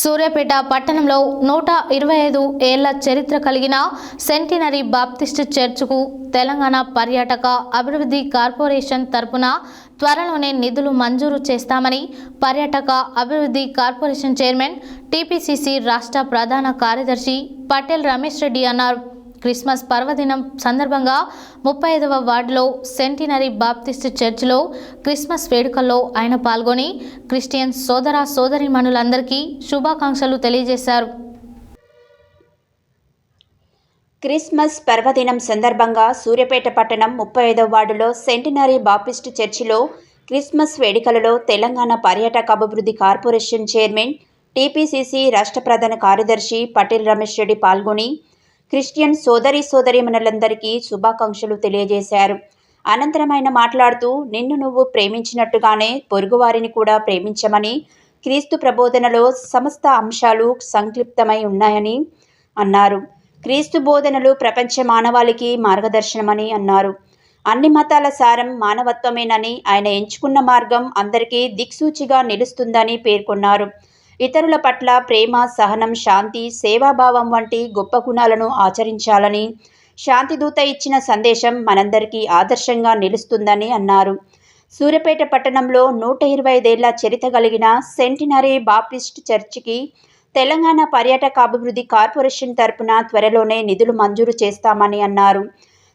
సూర్యాపేట పట్టణంలో నూట ఇరవై ఐదు ఏళ్ళ చరిత్ర కలిగిన సెంటినరీ బాప్టిస్ట్ చర్చ్కు తెలంగాణ పర్యాటక అభివృద్ధి కార్పొరేషన్ తరపున త్వరలోనే నిధులు మంజూరు చేస్తామని పర్యాటక అభివృద్ధి కార్పొరేషన్ చైర్మన్ టీపీసీసీ రాష్ట్ర ప్రధాన కార్యదర్శి పటేల్ రమేష్ రెడ్డి అన్నారు. క్రిస్మస్ పర్వదినం సందర్భంగా ముప్పై ఐదవ వార్డులో సెంటినరీ బాప్టిస్ట్ చర్చిలో క్రిస్మస్ వేడుకల్లో ఆయన పాల్గొని క్రిస్టియన్ సోదర సోదరిమణులందరికీ శుభాకాంక్షలు తెలియజేశారు. క్రిస్మస్ పర్వదినం సందర్భంగా సూర్యాపేట పట్టణం ముప్పై ఐదవ వార్డులో సెంటినరీ బాప్టిస్ట్ చర్చిలో క్రిస్మస్ వేడుకలలో తెలంగాణ పర్యాటక అభివృద్ధి కార్పొరేషన్ చైర్మన్ టీపీసీసీ రాష్ట్ర ప్రధాన కార్యదర్శి పటేల్ రమేష్ రెడ్డి పాల్గొని క్రిస్టియన్ సోదరి సోదరిమణులందరికీ శుభాకాంక్షలు తెలియజేశారు. అనంతరం ఆయన మాట్లాడుతూ నిన్ను నువ్వు ప్రేమించినట్టుగానే పొరుగువారిని కూడా ప్రేమించమని క్రీస్తు ప్రబోధనలో సమస్త అంశాలు సంక్లిప్తమై ఉన్నాయని అన్నారు. క్రీస్తు బోధనలు ప్రపంచ మానవాళికి మార్గదర్శనమని అన్నారు. అన్ని మతాల సారం మానవత్వమేనని ఆయన ఎంచుకున్న మార్గం అందరికీ దిక్సూచిగా నిలుస్తుందని పేర్కొన్నారు. ఇతరుల పట్ల ప్రేమ సహనం శాంతి సేవాభావం వంటి గొప్ప గుణాలను ఆచరించాలని శాంతిదూత ఇచ్చిన సందేశం మనందరికీ ఆదర్శంగా నిలుస్తుందని అన్నారు. సూర్యపేట పట్టణంలో నూట ఇరవై ఐదేళ్ళ చరిత్ర కలిగిన సెంటినరీ బాప్టిస్ట్ చర్చికి తెలంగాణ పర్యాటక అభివృద్ధి కార్పొరేషన్ తరపున త్వరలోనే నిధులు మంజూరు చేస్తామని అన్నారు.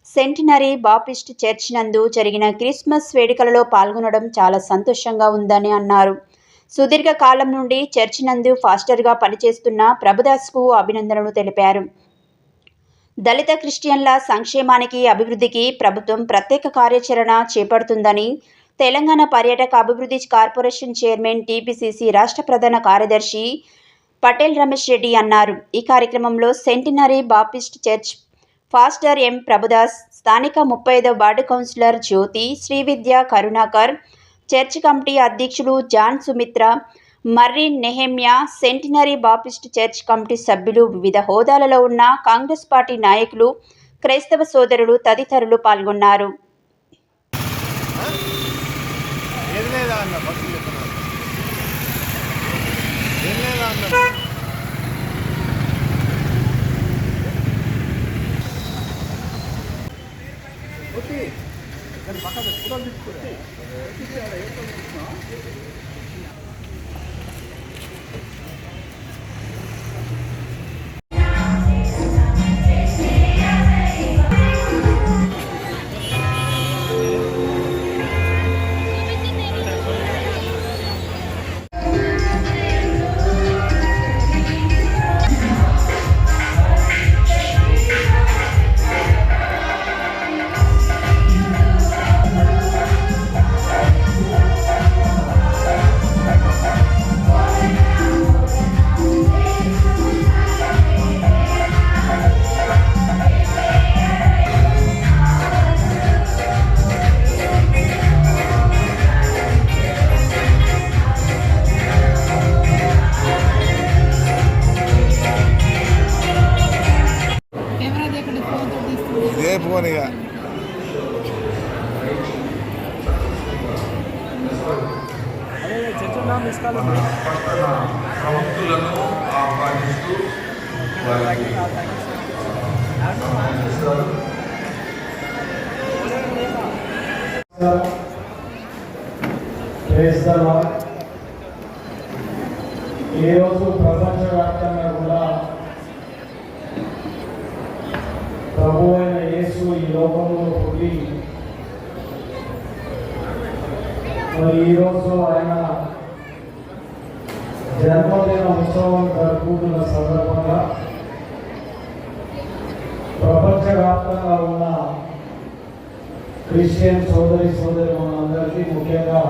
సెంటినరీ బాప్టిస్ట్ చర్చ్ నందు జరిగిన క్రిస్మస్ వేడుకలలో పాల్గొనడం చాలా సంతోషంగా ఉందని అన్నారు. సుదీర్ఘ కాలం నుండి చర్చి నందు ఫాస్టర్గా పనిచేస్తున్న ప్రభుదాస్కు అభినందనలు తెలిపారు. దళిత క్రిస్టియన్ల సంక్షేమానికి అభివృద్ధికి ప్రభుత్వం ప్రత్యేక కార్యాచరణ చేపడుతుందని తెలంగాణ పర్యాటక అభివృద్ధి కార్పొరేషన్ చైర్మన్ టీపీసీసీ రాష్ట్ర ప్రధాన కార్యదర్శి పటేల్ రమేష్ రెడ్డి అన్నారు. ఈ కార్యక్రమంలో centenary Baptist church pastor M. Prabhudas స్థానిక ముప్పై ఐదవ ward councillor Jyothi Srividya Karunakar church committee అధ్యక్షులు John Sumitra Marri Nehemiah centenary Baptist church committee సభ్యులు వివిధ హోదాలలో ఉన్న కాంగ్రెస్ పార్టీ నాయకులు క్రైస్తవ సోదరులు తదితరులు పాల్గొన్నారు. ఏం లేదా అన్న? ఇదే ఫోన్ ఇక. భక్తులను ఆహ్వానిస్తూ ఈరోజు కూడా ప్రభు అయిన యేసు ఈ లోకంలో పుట్టి మరి ఈరోజు ఆయన జన్మదిన ఉత్సవం జరుపుకుంటున్న సందర్భంగా ప్రపంచవ్యాప్తంగా ఉన్న క్రిస్టియన్ సోదరి సోదరి మనందరికీ ముఖ్యంగా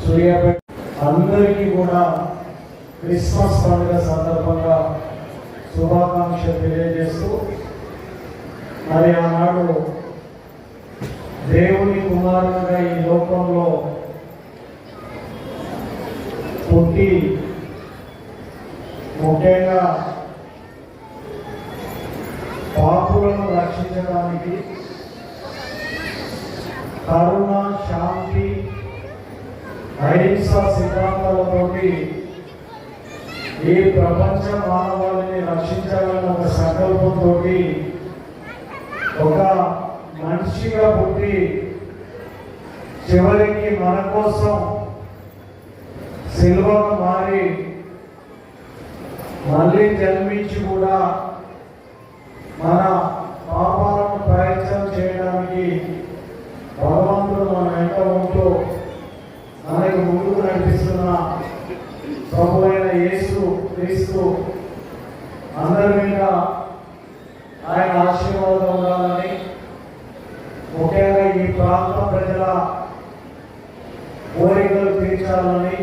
సూర్యాపేట అందరికీ కూడా క్రిస్మస్ పండుగ సందర్భంగా శుభాకాంక్ష తెలియజేస్తూ మరి ఆనాడు దేవుని కుమారుడుగా ఈ లోకంలో పుట్టి ముఖ్యంగా పాపులను రక్షించడానికి కరుణ శాంతి అహింస సిద్ధాంతాలతోటి ఈ ప్రపంచ మానవాళిని రక్షించాలన్న ఒక సంకల్పంతో ఒక మనిషిగా పుట్టి చివరికి మన కోసం సిల్వను మారి మళ్ళీ జన్మించి కూడా మన పాపాలను ప్రయత్నం చేయడానికి భగవంతుడు మన వెంట ఉంటూ మనకి ముందుకు నడిపిస్తున్న కోరికలు తీర్చాలని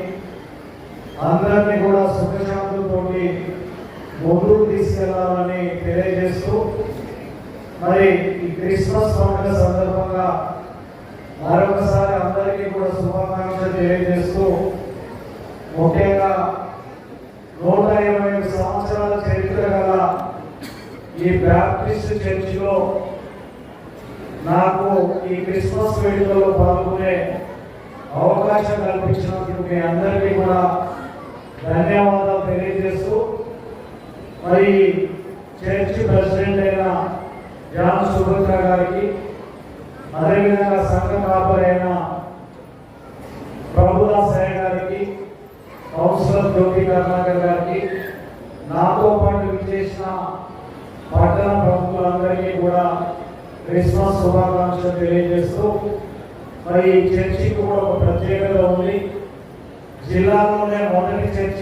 అందరినీ కూడా సుఖశాంతులతోటి ముందుకు తీసుకెళ్ళాలని తెలియజేస్తూ మరి ఈ క్రిస్మస్ పండుగ సందర్భంగా మరొకసారి అందరికీ కూడా శుభాకాంక్షలు తెలియజేస్తూ ముఖ్యంగా నూట ఇరవై ఐదు సంవత్సరాల చరిత్ర గల ఈ బ్యాప్టిస్ట్ చర్చిలో నాకు ఈ క్రిస్మస్ వేడుకలో పాల్గొనే అవకాశం కల్పించినందుకు మీ అందరికీ కూడా ధన్యవాదాలు తెలియజేస్తూ మరి చర్చి ప్రెసిడెంట్ అయిన జాన్ సుభద్ర గారికి అదేవిధంగా సంఘ కాపరైన ప్రభుదాసయ్య గారికి కౌన్సిలర్ జ్యోతి కర్ణాకర్ గారికి నాతో పాటు విచ్చేసిన పట్టణ ప్రముఖులందరికీ కూడా క్రిస్మస్ శుభాకాంక్షలు తెలియజేస్తూ మరి ఈ చర్చికి కూడా ఒక ప్రత్యేకత ఉంది. జిల్లాలోనే మొదటి చర్చి